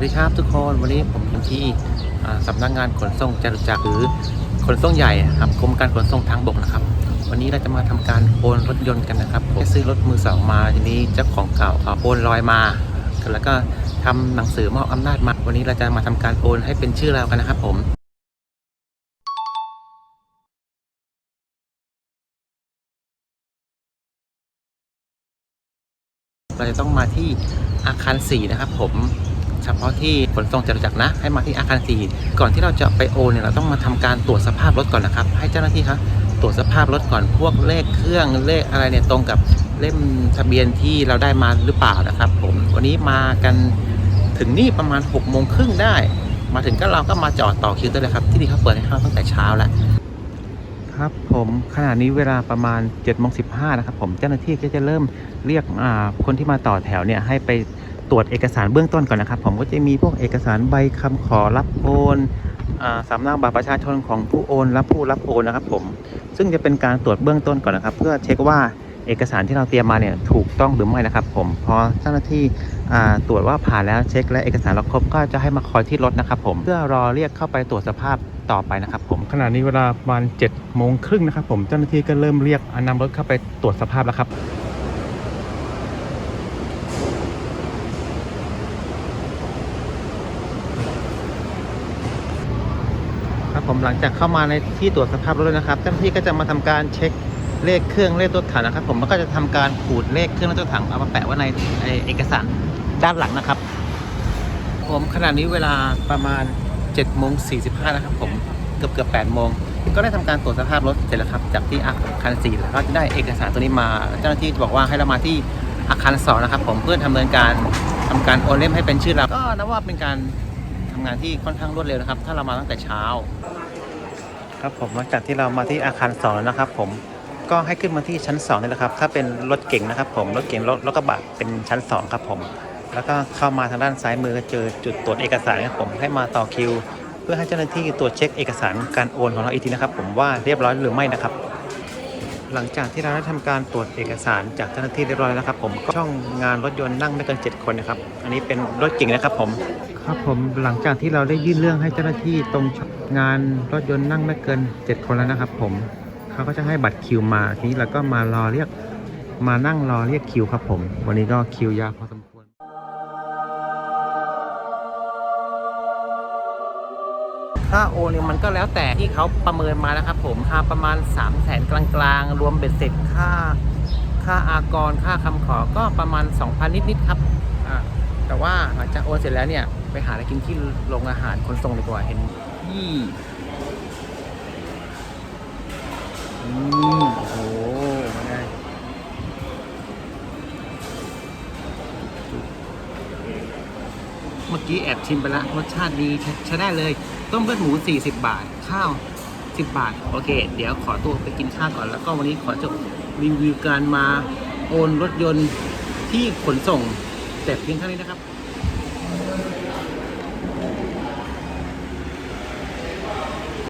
สวัสดีครับทุกคนวันนี้ผมอยู่ที่อ่าสำนักงานขนส่งจตุจักรหรือขนส่งใหญ่ครับกรมการขนส่งทางบกนะครับ วันนี้เราจะมาทำการโอนรถยนต์กันนะครับผมซื้อรถมือสองมาทีนี้เจ้าของเก่าเขาโอนลอยมาแล้วก็ทำหนังสือมอบอำนาจมา วันนี้เราจะมาทำการโอนให้เป็นชื่อเรากันนะครับผมเราจะต้องมาที่อาคาร4นะครับผม เฉพาะที่ขนส่งจตุจักรนะ ให้มาที่อาคาร4ก่อนที่เราจะไปโอนเนี่ยเราต้องมาทำการตรวจสภาพรถก่อนนะครับ ให้เจ้าหน้าที่ครับตรวจสภาพรถก่อนพวกเลขเครื่องเลขอะไรเนี่ยตรงกับเล่มทะเบียนที่เราได้มาหรือเปล่านะครับ ผมวันนี้มากันถึงนี่ประมาณ6กโมงครึ่งได้ มาถึงก็เราก็มาจอดต่อคิวได้เลยครับ ที่นี่เขาเปิดให้เข้าตั้งแต่เช้าแล้วครับผมขณะนี้เวลาประมาณ7จ็ดโมงสินะครับผมเจ้าหน้าที่ก็จะเริ่มเรียกคนที่มาต่อแถวเนี่ยให้ไป ตรวจเอกสารเบื้องต้นก่อนนะครับ ผมก็จะมีพวกเอกสารใบคำขอรับโอนอ่าสำเนาบัตรประชาชนของผู้โอนและผู้รับโอนนะครับ ผม ซึ่งจะเป็นการตรวจเบื้องต้นก่อนนะครับ เพื่อเช็คว่าเอกสารที่เราเตรียมมาเนี่ยถูกต้องหรือไม่นะครับ ผมพอเจ้าหน้าที่ตรวจว่าผ่านแล้วเช็ค และเอกสารเราครบก็จะให้มาคอยที่รถนะครับผมเพื่อรอเรียกเข้าไปตรวจสภาพต่อไปนะครับ ผมขณะนี้เวลาประมาณ7จ็ดโมงครึ่งนะครับ ผมเจ้าหน้าที่ก็เริ่มเรียกนำรถเข้าไปตรวจสภาพแล้วครับ ครับ ผมหลังจากเข้ามาในที่ตรวจสภาพรถนะครับ เจ้าหน้าที่ก็จะมาทำการเช็คเลขเครื่องเลขตัวถังนะครับ ผมมันก็จะทำการขูดเลขเครื่องและตัวถังเอามาแปะไว้ในเอกสารด้านหลังนะครับ ผมขณะนี้เวลาประมาณ7จ็ดโมงสีนะครับ ผมเกือบเกือบแปดโมงก็ได้ทำการตรวจสภาพรถเสร็จแล้วครับจากที่อาคารสี่แล้วก็จะได้เอกสารตัวนี้มา เจ้าหน้าที่บอกว่าให้เรามาที่อาคารสองนะครับ ผมเพื่อดำเนินการทำการโอนเล่มให้เป็นชื่อเราก็นับว่าเป็นการทำงานที่ค่อนข้างรวดเร็วนะครับ ถ้าเรามาตั้งแต่เช้า ครับผมหลังจากที่เรามาที่อาคาร2แล้วนะครับ ผมก็ให้ขึ้นมาที่ชั้น2นี่แหละครับ ถ้าเป็นรถเก่งนะครับ ผมรถเก่งรถรถกระบะเป็นชั้น 2 ครับผม แล้วก็เข้ามาทางด้านซ้ายมือก็เจอจุดตรวจเอกสารครับผมให้มาต่อคิว เพื่อให้เจ้าหน้าที่ตรวจเช็คเอกสารการโอนของเราอีกทีนะครับ ผมว่าเรียบร้อยหรือไม่นะครับ หลังจากที่เราได้ทำการตรวจเอกสารจากเจ้าหน้าที่เรียบร้อยแล้วครับ ผมก็ช่องงานรถยนต์นั่งไม่เกิน7คนนะครับ อันนี้เป็นรถเก่งนะครับ ผม ครับผมหลังจากที่เราได้ยื่นเรื่องให้เจ้าหน้าที่ตรงงานรถยนต์นั่งไม่เกิน 7 คนแล้วนะครับ ผมเขาก็จะให้บัตรคิวมาทีนี้เราก็มารอเรียกมานั่งรอเรียกคิวครับ ผม วันนี้ก็คิวยาวพอสมควรค่าโอนเนี่ยมันก็แล้วแต่ที่เขาประเมินมานะครับ ผมค่าประมาณ 3 0 0แสนกลางๆ รวมเบ็ดเสร็จค่า ค่าอากร ค่าคำขอก็ประมาณ 2,000 นิดๆครับอ่า แต่ว่าหลังจากโอนเสร็จแล้วเนี่ย ไปหาอะไรกินที่โรงอาหารคนส่งดีกว่าเห็นยี่อืมโอ้โหไม่ได้เมื่อกี้แอบชิมไปล้วรสชาติดีใช้ใช้ได้เลย ต้มเลือดหมู 40 บาท ข้าว 10 บาท โอเค เดี๋ยวขอตัวไปกินข้าวก่อนแล้วก็วันนี้ขอจบรีวิวการมาโอนรถยนต์ที่ขนส่ง แต่เพียงเท่านี้นะครับ